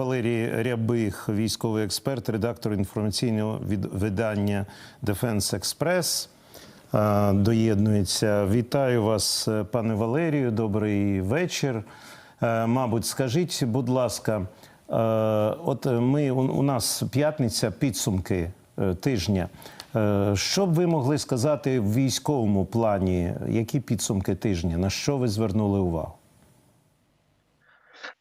Валерій Рябих, військовий експерт, редактор інформаційного видання Defense Express. Е, Доєднується. Вітаю вас, е, пане Валерію. Добрий вечір. Е, Мабуть, скажіть, будь ласка, от ми у нас п'ятниця, підсумки тижня. Що б ви могли сказати в військовому плані? Які підсумки тижня? На що ви звернули увагу?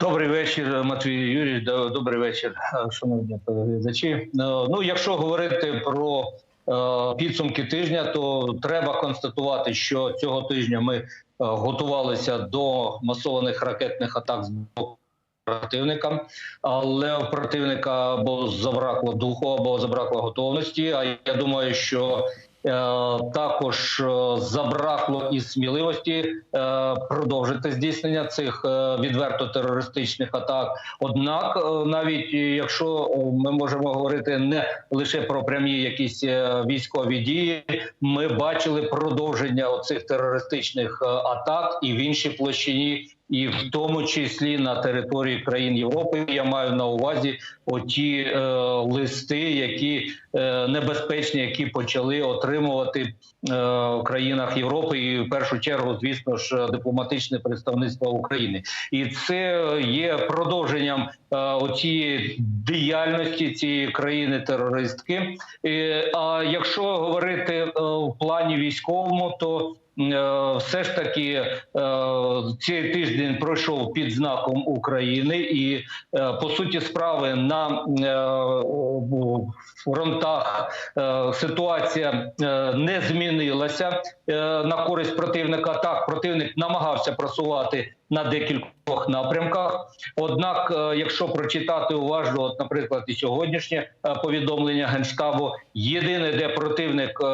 Добрий вечір, Матвій Юрійович. Добрий вечір, шановні телеглядачі. Е, Ну, якщо говорити про е, підсумки тижня, то треба констатувати, що цього тижня ми е, готувалися до масованих ракетних атак з боку противника, але у противника або забракло духу, або забракло готовності. А я думаю, що також е, забракло і сміливості е, продовжити здійснення цих е, відверто терористичних атак. Однак, е, навіть якщо е, ми можемо говорити не лише про прямі якісь е, військові дії, ми бачили продовження оцих терористичних е, атак і в іншій площині. І в тому числі на території країн Європи я маю на увазі оті е, листи, які е, небезпечні, які почали отримувати е, в країнах Європи, і в першу чергу, звісно ж, дипломатичне представництво України, і це є продовженням е, оцієї діяльності цієї країни терористки. Е, а якщо говорити е, в плані військовому, то все ж таки е, цей тиждень пройшов під знаком України, і е, по суті справи на е, фронтах е, ситуація е, не змінилася е, на користь противника. Так, противник намагався просувати на декількох напрямках. Однак, е, якщо прочитати уважно, от, наприклад, і сьогоднішнє е, повідомлення генштабу, єдине, де противник е,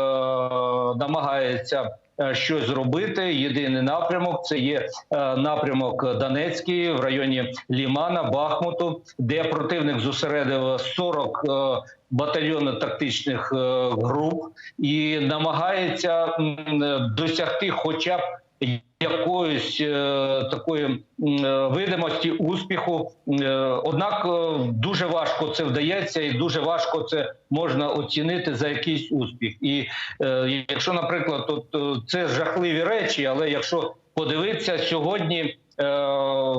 намагається е, щось зробити. Єдиний напрямок це є е, напрямок Донецький в районі Лімана, Бахмуту, де противник зосередив 40 е, батальйонно-тактичних е, груп і намагається е, досягти, хоча б якоїсь е, такої е, видимості успіху. Е, однак дуже важко це вдається, і дуже важко це можна оцінити за якийсь успіх. І якщо, наприклад, от, це жахливі речі, але якщо подивитися сьогодні. Е,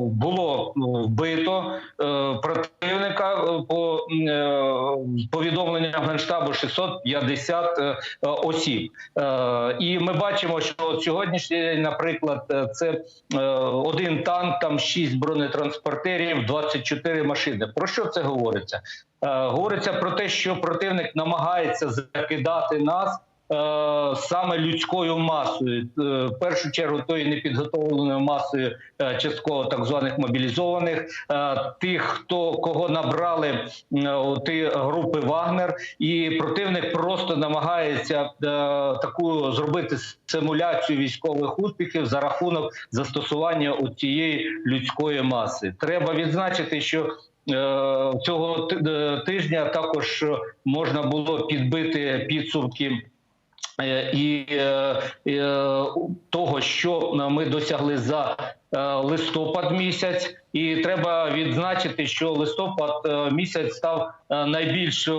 Було вбито е, противника е, по е, повідомленням генштабу 650 е, осіб, Е, і ми бачимо, що сьогоднішній день, наприклад, е, це е, один танк, там 6 бронетранспортерів, 24 машини. Про що це говориться? Е, Говориться про те, що противник намагається закидати нас. Е, Саме людською масою, Е, в першу чергу тою непідготовленою масою е, частково так званих мобілізованих, тих, хто кого набрали ті групи Вагнер, і противник просто намагається таку зробити симуляцію військових успіхів за рахунок застосування у цієї людської маси. Треба відзначити, що цього тижня також можна було підбити підсумки. Е, І е, е, того, що ми досягли за листопад місяць, і треба відзначити, що листопад місяць став найбільш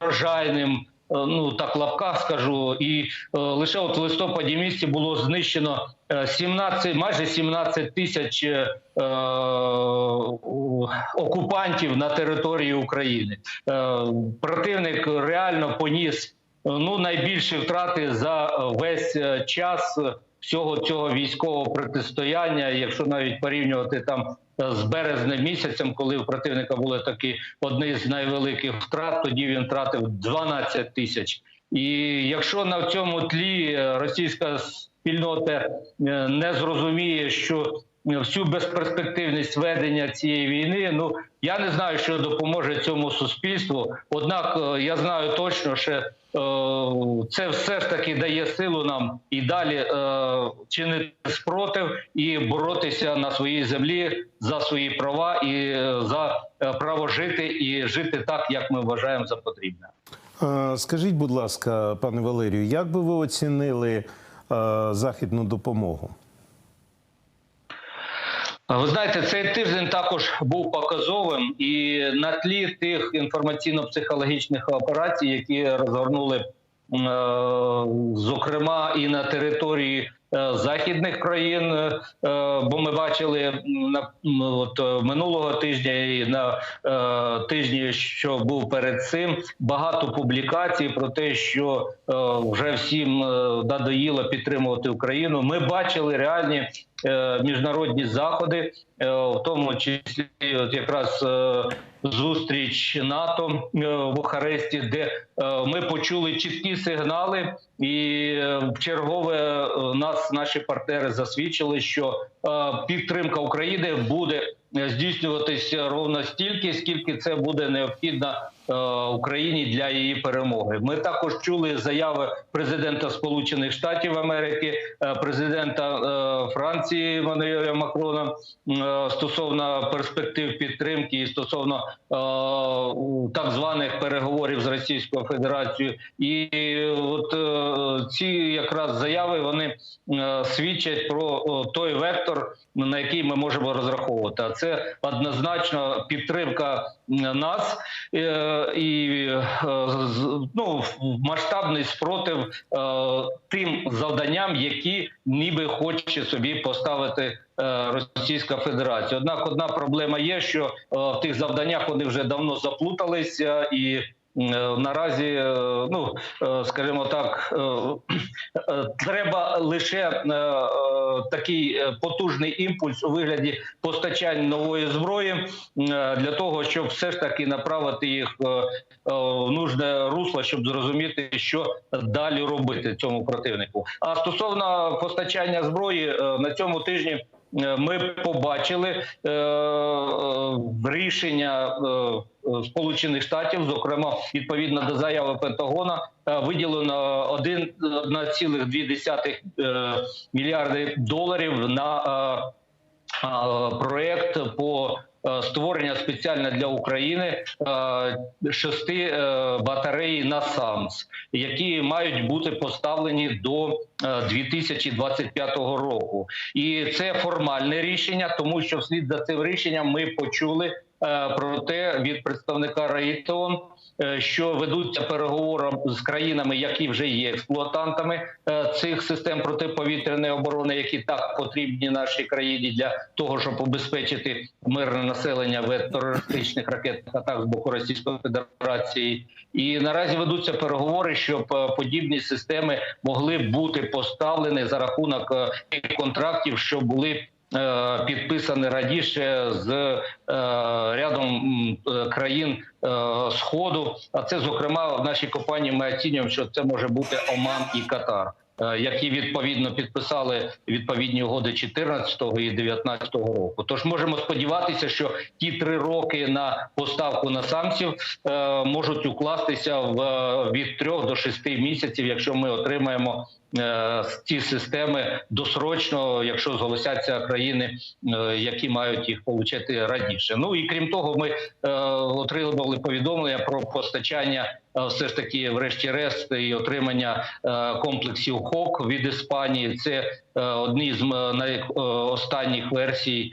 врожайним. е, Ну так в лапках скажу, і лише от в листопаді місяці було знищено е, 17, майже 17 тисяч окупантів на території України. Противник реально поніс ну найбільші втрати за весь е, час всього цього військового протистояння. Якщо навіть порівнювати там е, з березнем місяцем, коли у противника були такі одні з найвеликих втрат, тоді він втратив 12 тисяч. І якщо на цьому тлі е, російська спільнота е, не зрозуміє, що всю безперспективність ведення цієї війни, ну я не знаю, що допоможе цьому суспільству. Однак е, я знаю точно, що е, це все ж таки дає силу нам і далі е, чинити спротив і боротися на своїй землі за свої права і за право жити і жити так, як ми вважаємо за потрібне. Скажіть, будь ласка, пане Валерію, як би ви оцінили західну допомогу? Ви знаєте, цей тиждень також був показовим, і на тлі тих інформаційно-психологічних операцій, які розгорнули, е, зокрема, і на території західних країн, е, бо ми бачили на от е, минулого тижня і на е, тижні, що був перед цим, багато публікацій про те, що е, вже всім е, надоїло підтримувати Україну. Ми бачили реальні е, міжнародні заходи, е, в тому числі от якраз е, зустріч НАТО е, в Бухаресті, де е, ми почули чіткі сигнали, і е, в чергове нас наші партнери засвідчили, що підтримка України буде здійснюватися ровно стільки, скільки це буде необхідно Україні для її перемоги. Ми також чули заяви президента Сполучених Штатів Америки, е, президента е, Франції Мануеля Макрона е, стосовно перспектив підтримки і стосовно е, так званих переговорів з Російською Федерацією. І от е, ці якраз заяви вони е, свідчать про той вектор, на який ми можемо розраховувати. А це однозначно підтримка нас е, і е, ну, масштабний спротив тим завданням, які ніби хоче собі поставити Російська Федерація. Однак одна проблема є, що в тих завданнях вони вже давно заплуталися і. Е, Наразі, е, ну е, скажімо так, треба лише такий потужний імпульс у вигляді постачань нової зброї для того, щоб все ж таки направити їх в нужне русло, щоб зрозуміти, що далі робити цьому противнику. А стосовно постачання зброї на цьому тижні. Е, Ми побачили е, е, рішення Сполучених Штатів, зокрема відповідно до заяви Пентагона, виділено 1,2 е, мільярди доларів на проект по створення спеціально для України е, шести батареї батарей на САМС, які мають бути поставлені до е, 2025 року. І це формальне рішення, тому що вслід за цим рішенням ми почули е, про те від представника Раїтон, е, що ведуться переговори з країнами, які вже є експлуатантами е, цих систем протиповітряної оборони, які так потрібні нашій країні для того, щоб обезпечити мирне населення від терористичних ракетних атак з боку Російської Федерації. І наразі ведуться переговори, щоб е, подібні системи могли бути поставлені за рахунок е, контрактів, що були. Е, Підписані раніше з е, рядом е, країн Сходу. А це, зокрема, в нашій компанії ми оцінюємо, що це може бути Оман і Катар, які відповідно підписали відповідні угоди 14 і 19 року. Тож можемо сподіватися, що ті три роки на поставку на самців е, можуть укластися в е, від трьох до шести місяців, якщо ми отримаємо. е, Ці системи досрочно, якщо зголосяться країни, е, які мають їх отримати раніше. Ну і крім того, ми е, отримали повідомлення про постачання е, все ж таки, врешті-решт, і отримання е, комплексів ХОК від Іспанії. Це е, одні з е, останніх версій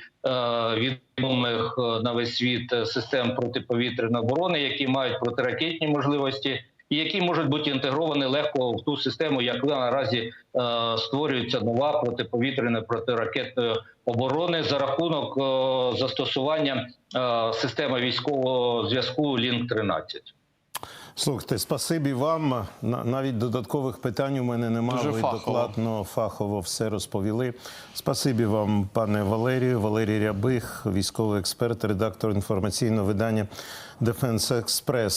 відомих на весь світ систем протиповітряної оборони, які мають протиракетні можливості. І які можуть бути інтегровані легко в ту систему, яка наразі створюється нова протиповітряна протиракетної оборони за рахунок застосування системи військового зв'язку Лінк 13 Слухайте, спасибі вам. Навіть додаткових питань у мене немає. Дуже Ви фахово. докладно, фахово все розповіли. Спасибі вам, пане Валерію. Валерій Рябих, військовий експерт, редактор інформаційного видання Дефенс Експрес.